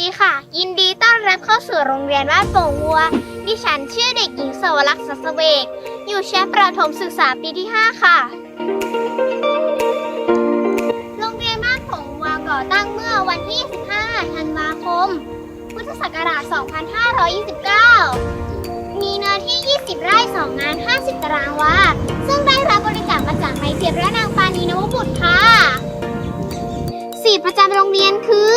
ดีค่ะ ยินดีต้อนรับเข้าสู่โรงเรียนบ้านโป่งวัว ดิฉันชื่อเด็กหญิงสวรักษ์สัสเวก อยู่ชั้นประถมศึกษาปีที่ 5 ค่ะ โรงเรียนบ้านโป่งวัวก่อตั้งเมื่อวันที่ 15 ธันวาคม พุทธศักราช 2529 มีเนื้อที่ 20 ไร่ 2 งาน 50 ตารางวา ซึ่งได้รับบริจาคมาจากนายเทียบและนางปานีนวบุตรค่ะสีประจำโรงเรียนคือ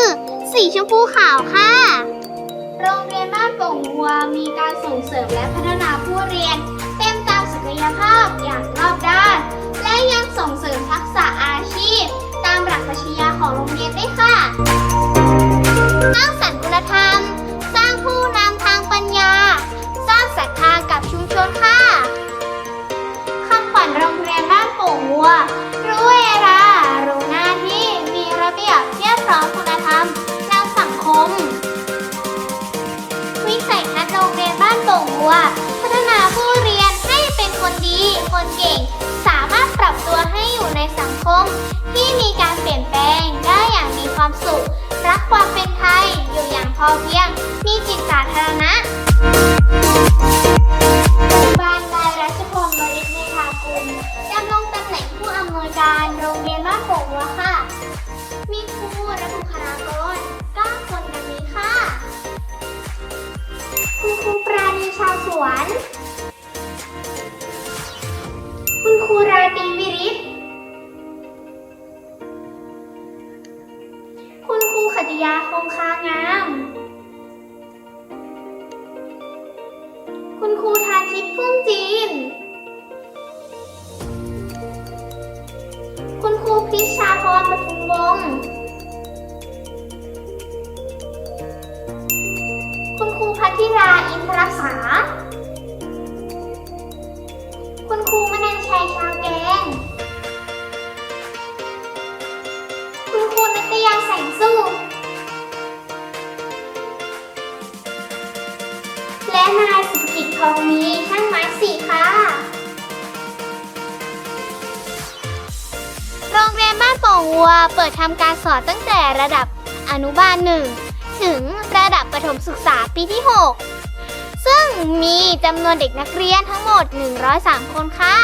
สีชมพูขาวค่ะ โรงเรียนบ้านโป่งวัวมีการส่งเสริมและพัฒนาผู้เรียน เต็มตามศักยภาพอย่างรอบด้าน และยังส่งเสริมทักษะอาชีพ ตามหลักปรัชญาของโรงเรียนด้วยค่ะสร้างสร พัฒนาผู้เรียนให้เป็นคนดี คนเก่ง สามารถปรับตัวให้อยู่ในสังคม ที่มีการเปลี่ยนแปลงได้อย่างมีความสุข รักความเป็นไทย อยู่อย่างพอเพียง มีจิตสาธารณะบานนายรัชพงศ์บริษเมธากุลดำรงตำแหน่งผู้อำนวยการโรงเรียนบ้านโป่งวัวค่ะ มีครูและบุ ติยาคงคางาม คุณครูทานทิพย์พุ่งจีน คุณครูพิชาพรปทุมวงศ์คุณครูพัทิราอินทรษา กิจทองมีช่างไม้สี่ค่ะโรงเรียนบ้านโป่งวัวเปิดทำการสอนตั้งแต่ระดับอนุบาล1ถึงระดับประถมศึกษาปีที่ 6 ซึ่งมีจำนวนเด็กนักเรียนทั้งหมด 103 คนค่ะ